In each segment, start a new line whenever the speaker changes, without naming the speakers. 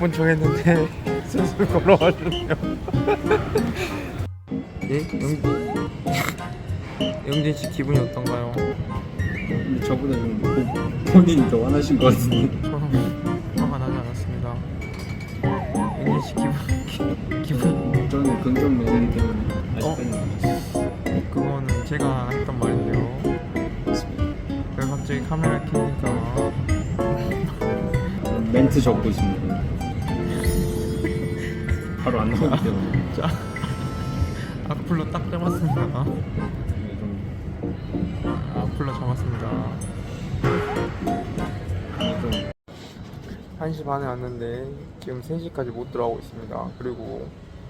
본 척했는데 스스로 걸어가셨네요. 예? 영... 영진 씨 기분이 어떤가요?
근데 저보다 좀 보- 본인이 더 화나신 것 같은데
저는 화가 나지 않았습니다. 영진 씨 기분 기, 기분
저는 긍정 매너기 때문에
어?
아직까지
그거는 제가 했던 말인데요. 왜 갑자기 카메라 켜니까
멘트 적고 있습니다 바로 안 나오기 때문에
자 악플로 딱 잡았습니다.
이게 좀,
악플로 잡았습니다.
좀
1시 반에 왔는데 지금 3시까지 못 들어가고 있습니다. 그리고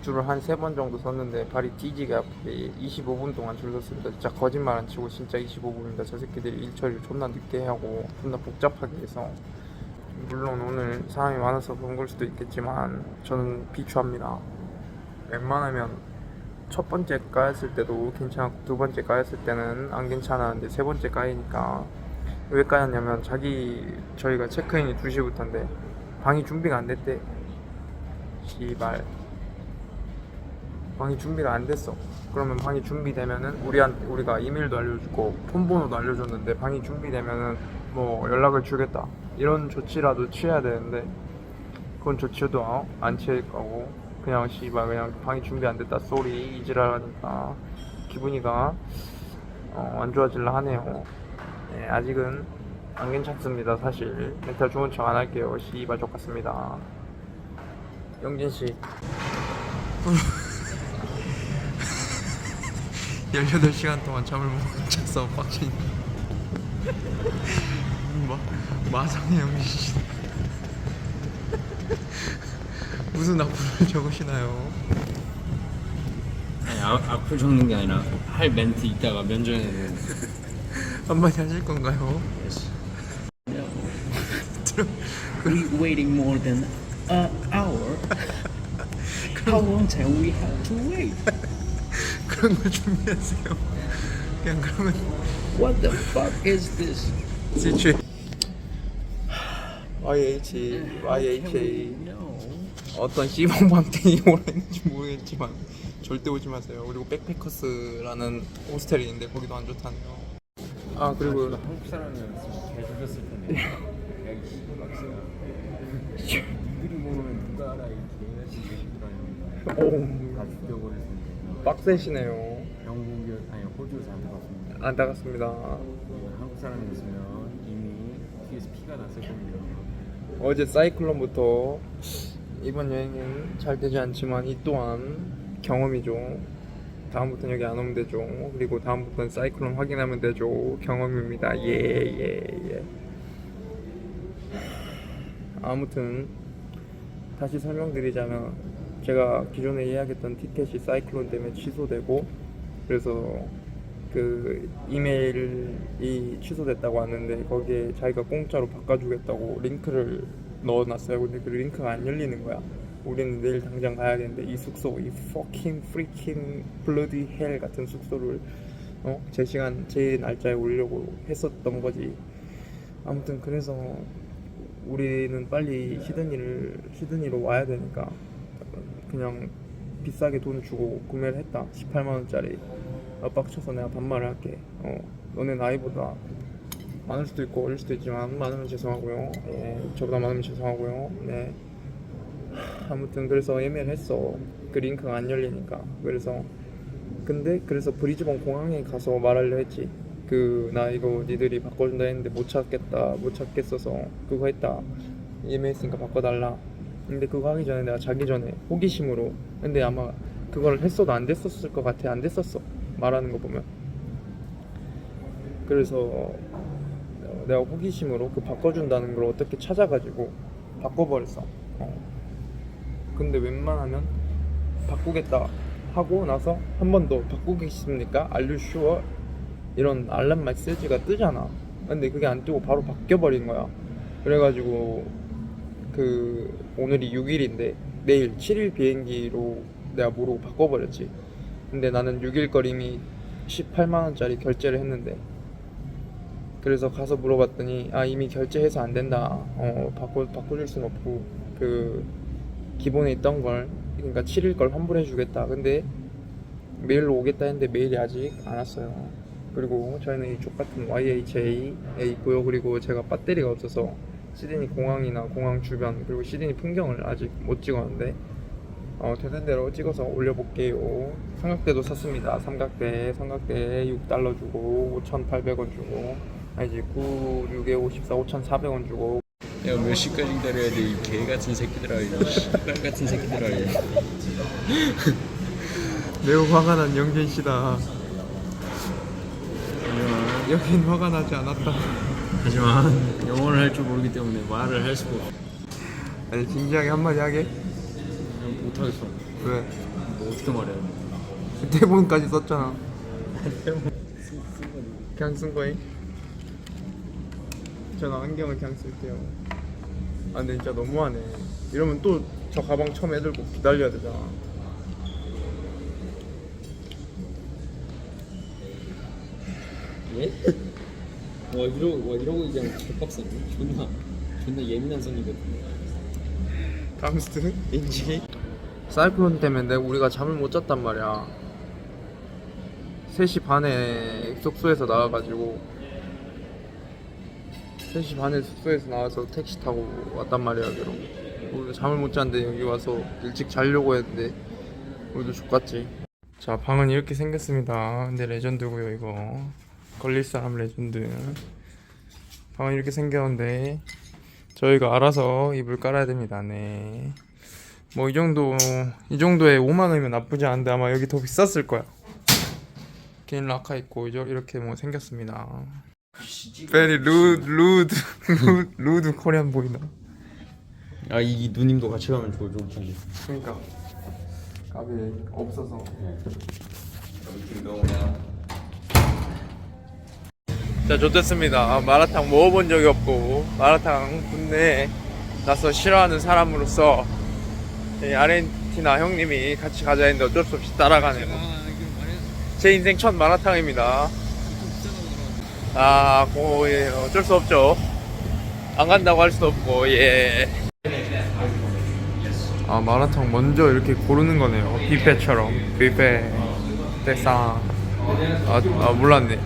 줄을 한 세 번 정도 섰는데 발이 뒤지게 아프게 25분 동안 줄 섰습니다. 진짜 거짓말 안 치고 진짜 25분입니다. 저 새끼들이 일 처리를 존나 늦게 하고 존나 복잡하게 해서 물론 오늘 사람이 많아서 그런 걸 수도 있겠지만 저는 비추합니다. 웬만하면 첫 번째 까였을 때도 괜찮았고 두 번째 까였을 때는 안 괜찮았는데 세 번째 까이니까 왜 까였냐면 자기 저희가 체크인이 2시부터인데 방이 준비가 안 됐대. 씨발. 방이 준비가 안 됐어. 그러면 방이 준비되면은 우리한 우리가 이메일도 알려주고 폰 번호도 알려줬는데 방이 준비되면은 뭐 연락을 주겠다 이런 조치라도 취해야 되는데 그건 조치도 어? 안 취할 거고 그냥 씨발 그냥 방이 준비 안 됐다. 쏘리. 이지랄하니까 기분이가 어, 안 좋아질라 하네요. 네, 아직은 안 괜찮습니다 사실. 멘탈 좋은 척 안 할게요. 씨발 좋겠습니다. 영진씨. 18시간 동안 잠을 못 자서 빡친 마, 마상의 영진씨 무슨 악플을 적으시나요?
아니 아, 악플 적는 게 아니라 할 멘트 있다가 면전에
한마디 하실 건가요?
we waiting more than an hour. How long time we have to wait?
그런 걸 준비하세요 그냥 그러면
What the fuck is this?
지취 YH YHA. 어떤 씨봉방땡이 오랬는지 모르겠지만 절대 오지 마세요. 그리고 백패커스라는 호스텔이 있는데 거기도 안 좋다네요. 아 그리고
한국 사람이었으면 개 죽였을 텐데. 야이 씨발 니들이 모르면 누가 알아 이오다 죽여버릴 텐데
빡세시네요.
영국이 아니 호주 잘 갔습니다.
안 나갔습니다.
한국 사람이었으면 이미 뒤에서 피가 났을 겁니다
어제 사이클론부터 이번 여행은 잘 되지 않지만 이 또한 경험이죠. 다음부터는 여기 안 오면 되죠. 그리고 다음부터는 사이클론 확인하면 되죠. 경험입니다. 예, 예, 예. 아무튼 다시 설명드리자면 제가 기존에 예약했던 티켓이 사이클론 때문에 취소되고 그래서 그 이메일이 취소됐다고 왔는데 거기에 자기가 공짜로 바꿔주겠다고 링크를 넣어놨어요. 근데 그 링크가 안 열리는 거야. 우리는 내일 당장 가야 되는데 이 숙소 이 fucking freaking bloody hell 같은 숙소를 어? 제 시간 제 날짜에 오려고 했었던 거지. 아무튼 그래서 우리는 빨리 시드니를 시드니로 와야 되니까 그냥 비싸게 돈 주고 구매를 했다. 18만 원짜리. 아, 빡쳐서 내가 반말을 할게. 어, 너네 나이보다 많을 수도 있고 어릴 수도 있지만 많으면 죄송하고요. 예, 저보다 많으면 죄송하고요. 네. 하, 아무튼 그래서 예매를 했어. 그 링크가 안 열리니까. 그래서 근데 그래서 브리즈번 공항에 가서 말하려 했지. 그 나 이거 니들이 바꿔준다 했는데 못 찾겠다, 못 찾겠어서 그거 했다. 예매했으니까 바꿔달라. 근데 그거 하기 전에 내가 자기 전에 호기심으로 근데 아마 그걸 했어도 안 됐었을 것 같아 안 됐었어 말하는 거 보면 그래서 어, 내가 호기심으로 그 바꿔준다는 걸 어떻게 찾아가지고 바꿔버렸어 어. 근데 웬만하면 바꾸겠다 하고 나서 한 번 더 바꾸겠습니까? Sure? 이런 알람 메시지가 뜨잖아 근데 그게 안 뜨고 바로 바뀌어버린 거야 그래가지고 그 오늘이 6일인데 내일 7일 비행기로 내가 모르고 바꿔버렸지. 근데 나는 6일 걸 이미 18만 원짜리 결제를 했는데 그래서 가서 물어봤더니 아 이미 결제해서 안 된다. 어 바꿔 바꿔줄 순 없고 그 기본에 있던 걸 그러니까 7일 걸 환불해 주겠다. 근데 메일로 오겠다 했는데 메일이 아직 안 왔어요. 그리고 저희는 이 족같은 YHA에 있고요. 그리고 제가 배터리가 없어서 시드니 공항이나 공항 주변 그리고 시드니 풍경을 아직 못 찍었는데 어, 되는 대로 찍어서 올려볼게요. 삼각대도 샀습니다. 삼각대, 삼각대 6달러 주고 5,800원 주고 아니지 9, 6에 54, 5,400원 주고
야 몇 시까지 기다려야 돼 이 개 같은 새끼들아 이 같은 새끼들아 이
매우 화가 난 영진 씨다. 여긴 화가 나지 않았다.
하지만 영어를 할 줄 모르기 때문에 말을 할 수가 없어
아니 진지하게 한마디 하게?
못하겠어
왜?
뭐 어떻게 말해야 돼
대본까지 썼잖아. 그냥 쓴 거임? 저는 안경을 그냥 쓸게요. 아 근데 진짜 너무하네. 이러면 또 저 가방 처음 애들고 기다려야 되잖아.
예? 와 이러고 와 이러고 그냥 개빡세네 존나 존나 예민한 성이거든
감스트 인지 사이클론 때문에 내가 우리가 잠을 못 잤단 말이야. 3시 반에 숙소에서 나와가지고 3시 반에 숙소에서 나와서 택시 타고 왔단 말이야 여기로. 우리가 잠을 못 잤는데 여기 와서 일찍 자려고 했는데 우리도 죽겠지. 자 방은 이렇게 생겼습니다. 근데 레전드고요 이거. 걸릴 사람 레전드. 방은 이렇게 생겼는데 저희가 알아서 이불 깔아야 됩니다. 네. 뭐 이 정도 이 정도에 5만 원이면 나쁘지 않은데 아마 여기 더 비쌌을 거야. 개인 라카 있고 이렇게 뭐 생겼습니다. Rude, rude, rude, rude 코리안 보이나?
아이 누님도 같이 가면 좋을 좋을 텐데
그러니까 값이 없어서. 자, 좋됐습니다. 아, 마라탕 먹어본 적이 없고 마라탕 군대에 나서 싫어하는 사람으로서 이 아르헨티나 형님이 같이 가자 했는데 어쩔 수 없이 따라가네요. 제 인생 첫 마라탕입니다. 아, 고, 예, 어쩔 수 없죠. 안 간다고 할 수도 없고, 예. 아, 마라탕 먼저 이렇게 고르는 거네요. 뷔페처럼. 뷔페, 대상. 아, 아, 몰랐네.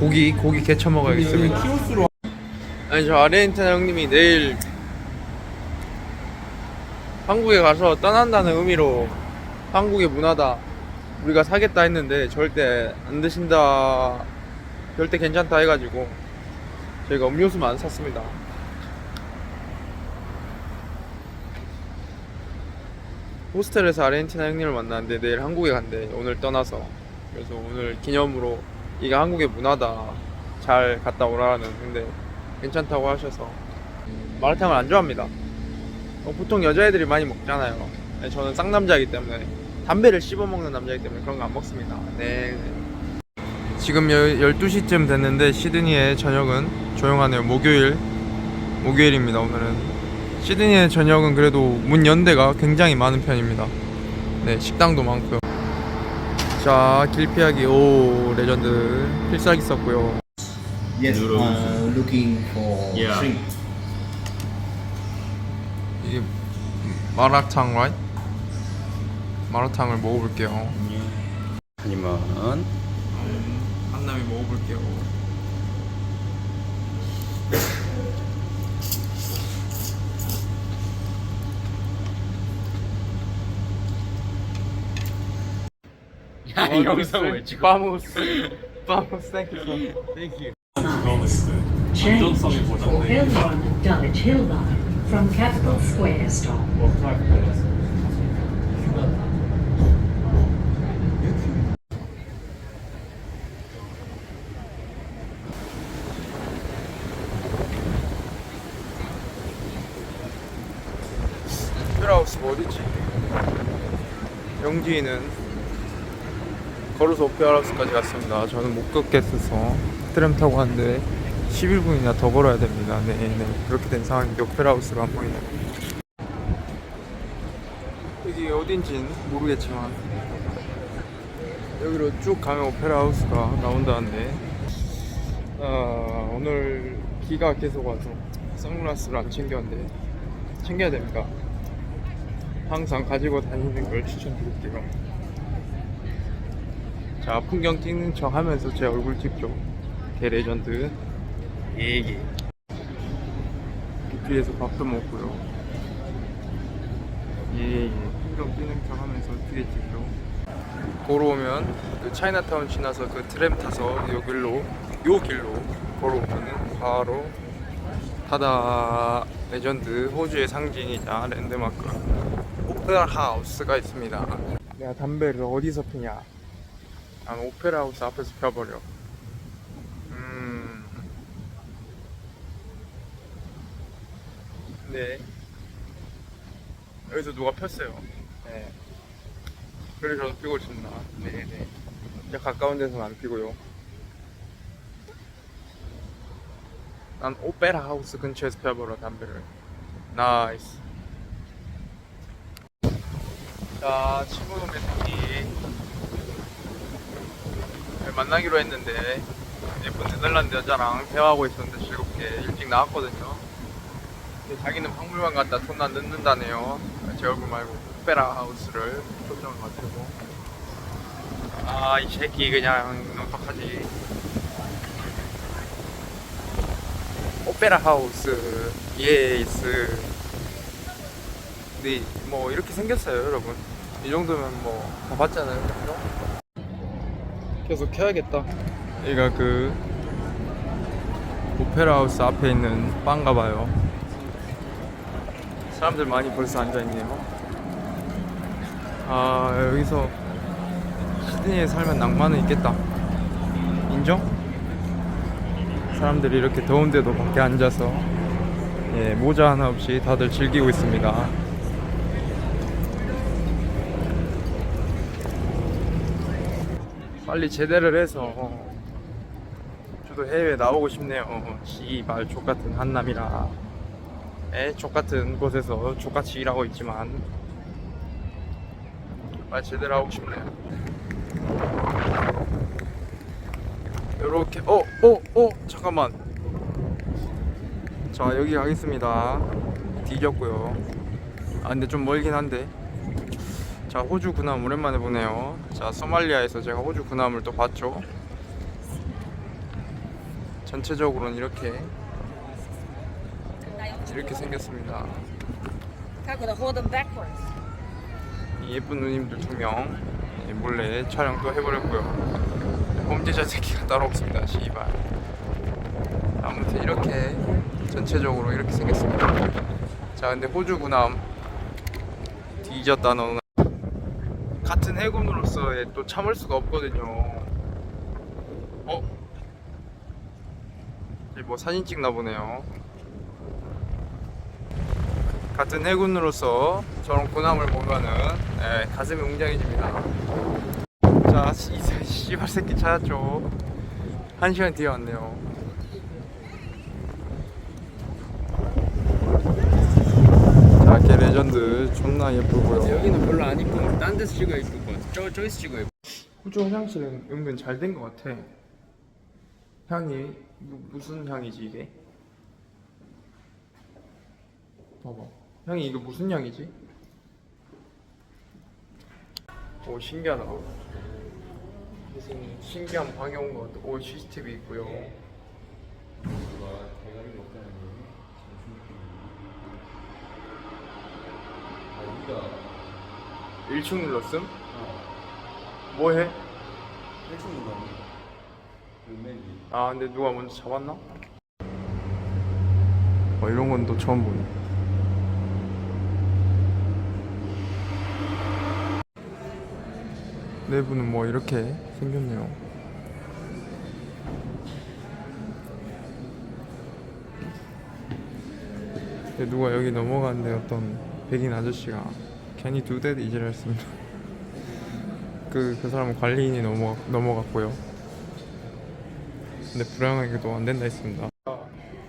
고기, 고기 개쳐. 키오스로. 아니, 저 아르헨티나 형님이 내일 한국에 가서 떠난다는 의미로 한국의 문화다. 우리가 사겠다 했는데 절대 안 드신다. 절대 괜찮다 해가지고 저희가 음료수만 안 샀습니다. 호스텔에서 아르헨티나 형님을 만났는데 내일 한국에 간대. 오늘 떠나서. 그래서 오늘 기념으로 이게 한국의 문화다. 잘 갔다 오라는. 근데 괜찮다고 하셔서 마라탕을 안 좋아합니다. 어, 보통 여자애들이 많이 먹잖아요. 네, 저는 쌍남자이기 때문에 담배를 씹어 먹는 남자이기 때문에 그런 거 안 먹습니다. 네. 지금 12시쯤 됐는데 시드니의 저녁은 조용하네요. 목요일. 목요일입니다. 오늘은. 시드니의 저녁은 그래도 문 연대가 굉장히 많은 편입니다. 네, 식당도 많고요. 자, 길피하기 오 레전드 필살기 썼고요.
Yes, uh, looking for
Yeah.
shrimp.
이게 마라탕 right? 마라탕을 먹어볼게요.
아니면
한남이 먹어볼게요.
야 이 영상 왜 찍어
바모스 바모스 땡큐
땡큐
Change for L1 Dulwich Hill Line from Capital Square stop.
오페라하우스 어디지? 영지는 걸어서 오페라 하우스까지 갔습니다. 저는 못 걷겠어서 트램 타고 왔는데 11분이나 더 걸어야 됩니다. 네, 네. 그렇게 된 상황인데 오페라하우스가 안 보이네요. 여기 어딘진 모르겠지만 여기로 쭉 가면 오페라하우스가 나온다는데 아, 오늘 비가 계속 와서 선글라스를 안 챙겼는데 챙겨야 됩니다. 항상 가지고 다니는 걸 추천드릴게요. 자, 풍경 찍는 척 하면서 제 얼굴 찍죠. 개 레전드. 예예. 뒤에서 밥도 먹고요. 예예. 풍경 찍는 척 하면서 뒤에 찍죠. 걸어오면 그 차이나타운 지나서 그 트램 타서 요 길로 요 길로 걸어오면은 바로 바다 레전드 호주의 상징이자 랜드마크 오페라 하우스가 있습니다. 내가 담배를 어디서 피냐? 난 오페라 하우스 앞에서 펴버려. 음. 네. 여기서 누가 폈어요. 네. 그래서 저도 피고 있습니다. 네네. 이제 가까운 데서는 안 피고요. 난 오페라 하우스 근처에서 펴보러 담배를. 나이스. 자, 친구놈의 새끼. 네, 만나기로 했는데, 예쁜 네덜란드 여자랑 대화하고 있었는데 즐겁게 일찍 나왔거든요. 자기는 박물관 갔다 돈안 넣는다네요. 제 얼굴 말고 오페라 하우스를 초점을 맞추고. 아, 이 새끼 그냥 어떡하지. 오페라 하우스 예스 네, 뭐 이렇게 생겼어요 여러분 이 정도면 뭐 다 봤잖아요 그죠? 계속 켜야겠다 여기가 그 오페라 하우스 앞에 있는 빵가 봐요 사람들 많이 벌써 앉아있네요 아 여기서 시드니에 살면 낭만은 있겠다 인정? 사람들이 이렇게 더운데도 밖에 앉아서 예, 모자 하나 없이 다들 즐기고 있습니다. 빨리 제대를 해서 저도 해외 나오고 싶네요. 씨발 족같은 한남이라. 에 족같은 곳에서 족같이 일하고 있지만 빨리 제대로 하고 싶네요. 요렇게 어 어 어 잠깐만. 자 여기 가겠습니다. 뒤졌고요. 아 근데 좀 멀긴 한데. 자 호주 군함 오랜만에 보네요. 자 소말리아에서 제가 호주 군함을 또 봤죠. 전체적으로는 이렇게 이렇게 생겼습니다. 예쁜 누님들 두 명 몰래 촬영 또 해버렸고요. 범죄자 새끼가 따로 없습니다 씨발. 아무튼 이렇게 전체적으로 이렇게 생겼습니다. 자 근데 호주 군함 뒤졌다 너는 같은 해군으로서의 또 참을 수가 없거든요. 어? 뭐 사진 찍나 보네요 같은 해군으로서 저런 군함을 보면은 예, 가슴이 웅장해집니다 자, 씨, 이 씨발 새끼 찾았죠. 한 시간 뒤에 왔네요. 자, 걔 레전드 존나 예쁘고요.
여기는 별로 안 이쁘고 딴 데서 찍어야 이쁠 것 같아. 저 저기서 찍어야 이쁠
호주 화장실은 은근 잘 된 것 같아. 향이 무, 무슨 향이지 이게? 봐봐. 향이 이거 무슨 향이지? 오 신기하다. 무슨 신기한 방에 온것 같아. 오 CCTV 있고요. 아, 1층 눌렀음? 뭐해?
1층 누가 은맨이
아 근데 누가 먼저 잡았나? 어 이런 건 또 처음 보네 내부는 뭐 이렇게 생겼네요 누가 여기 넘어갔는데 어떤 백인 아저씨가 괜히 두대 이지를 했습니다 그, 그 사람은 관리인이 넘어, 넘어갔고요 근데 불행하게도 안 된다 했습니다.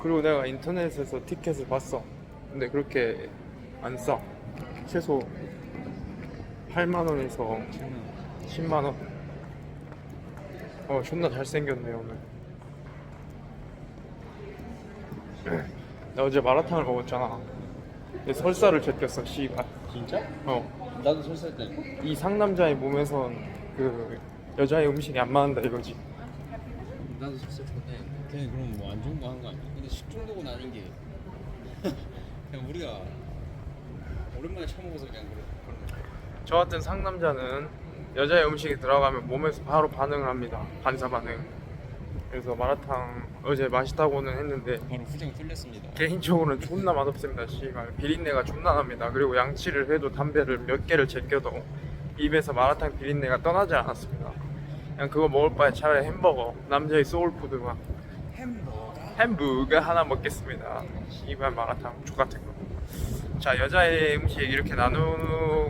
그리고 내가 인터넷에서 티켓을 봤어. 근데 그렇게 안 싸. 최소 8만 원에서 10만 원. 어, 존나 잘생겼네 오늘. 나 어제 마라탕을 먹었잖아. 내 설사를 제꼈어 씨발
진짜?
어.
나도 설사했다니까.
이 상남자의 몸에선 그 여자의 음식이 안 맞는다 이거지
나도 설사했는데 걔는 그럼 뭐 안 좋은 거 한 거 아니야? 근데 식중독은 아닌 게 그냥 우리가 오랜만에 처먹어서 그냥 그런 그런 거.
저 같은 상남자는 여자의 음식이 들어가면 몸에서 바로 반응을 합니다. 반사 반응. 그래서 마라탕 어제 맛있다고는 했는데
바로 후장 뚫렸습니다.
개인적으로는 존나 맛없습니다 씨발. 비린내가 존나 납니다. 그리고 양치를 해도 담배를 몇 개를 제껴도 입에서 마라탕 비린내가 떠나지 않았습니다. 그냥 그거 먹을 바에 차라리 햄버거 남자의 소울푸드가.
햄버거.
햄버거 하나 먹겠습니다. 씨발 마라탕 족 같은 거 자 여자의 음식 이렇게 나누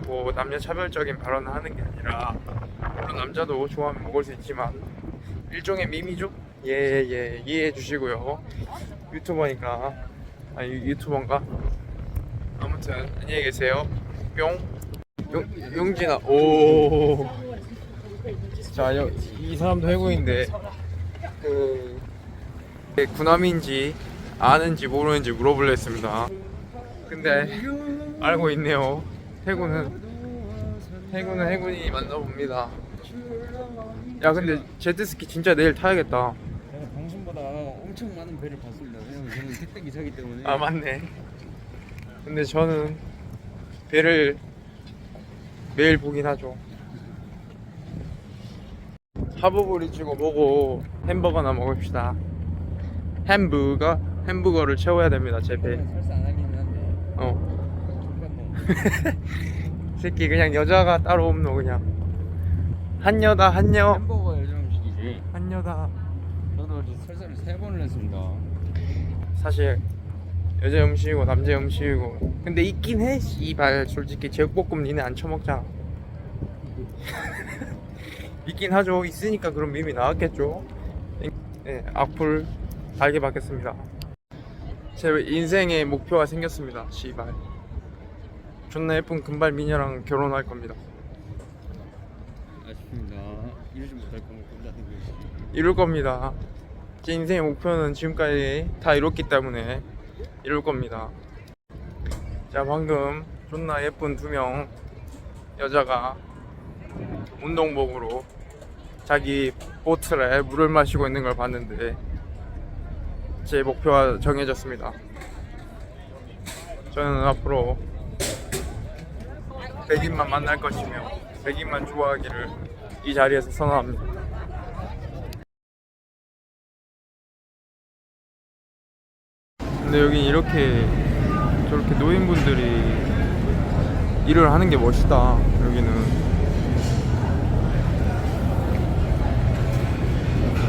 고 남녀 차별적인 발언을 하는 게 아니라 물론 남자도 좋아하면 먹을 수 있지만 일종의 밈이죠 예예 이해해 주시고요. 유튜버니까. 아 유- 유튜버인가? 아무튼 안녕히 계세요. 뿅. 용, 용진아. 오자이 사람도 해고인데 그 군함인지 아는지 모르는지 물어보려 했습니다. 근데 알고 있네요 해군은 해군은 해군이 만나봅니다. 야 근데 제트스키 진짜 내일 타야겠다.
내가 방송보다 엄청 많은 배를 봤습니다. 왜냐면 저는 택배 기사기 때문에.
아 맞네. 근데 저는 배를 매일 보긴 하죠. 하부브리 치고 보고 햄버거나 먹읍시다. 햄버거 햄버거를 채워야 됩니다 제 배
설사 안 하긴 한데.
어
존나 뭐.
새끼 그냥 여자가 따로 없노 그냥. 한여다 한여.
햄버거 요즘 음식이지.
한여다.
저도 어제 설사를 세 번을 했습니다.
사실 여자 음식이고 남자 음식이고. 근데 있긴 해 씨발. 솔직히 제육볶음 니네 안 처먹잖아 있긴 하죠. 있으니까 그런 밈이 나왔겠죠. 네, 악플 달게 받겠습니다. 제 인생의 목표가 생겼습니다 씨발 존나 예쁜 금발 미녀랑 결혼할 겁니다
아쉽습니다. 이러지 못할 거면 혼자 되고
이룰 겁니다. 제 인생의 목표는 지금까지 다 이뤘기 때문에 이룰 겁니다. 자, 방금 존나 예쁜 두 명 여자가 운동복으로 자기 보틀에 물을 마시고 있는 걸 봤는데 제 목표가 정해졌습니다. 저는 앞으로 백인만 만날 것이며 백인만 좋아하기를 이 자리에서 선언합니다. 근데 여기 이렇게 저렇게 노인분들이 일을 하는 게 멋있다 여기는.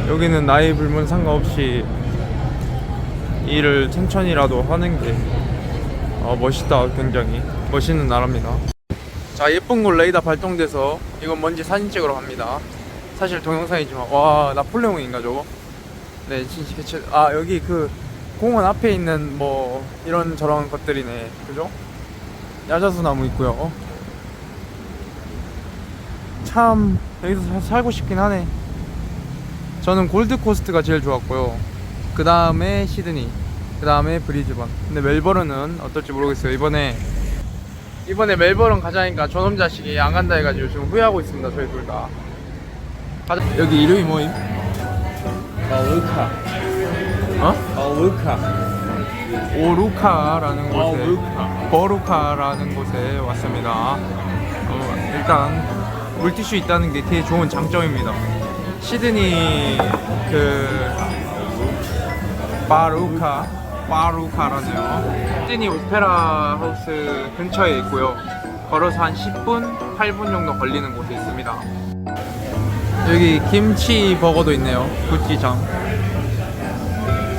여기는 나이 불문 상관없이 일을 천천히라도 하는 게 어, 멋있다 굉장히. 멋있는 나라입니다 자 예쁜 곳 레이더 발동돼서 이건 뭔지 사진 찍으러 갑니다. 사실 동영상이지만 와 나폴레옹인가 저거? 네 진짜 개체 아 여기 그 공원 앞에 있는 뭐 이런 저런 것들이네. 그죠? 야자수 나무 있고요. 참 여기서 사- 살고 싶긴 하네. 저는 골드코스트가 제일 좋았고요. 그 다음에 시드니 그 다음에 브리즈번. 근데 멜버른은 어떨지 모르겠어요. 이번에 이번에 멜버른 가자니까 저놈 자식이 안 간다 해가지고 지금 후회하고 있습니다 저희 둘다 여기 이름이 뭐임?
아울카.
어?
아울카.
오루카라는 곳에
오루카.
버루카라는 곳에 왔습니다. 어, 일단 물티슈 있다는 게 되게 좋은 장점입니다. 시드니 그 바루카 바루카라네요. 시드니 오페라 하우스 근처에 있고요. 걸어서 한 10분, 8분 정도 걸리는 곳에 있습니다. 여기 김치 버거도 있네요. 구찌장.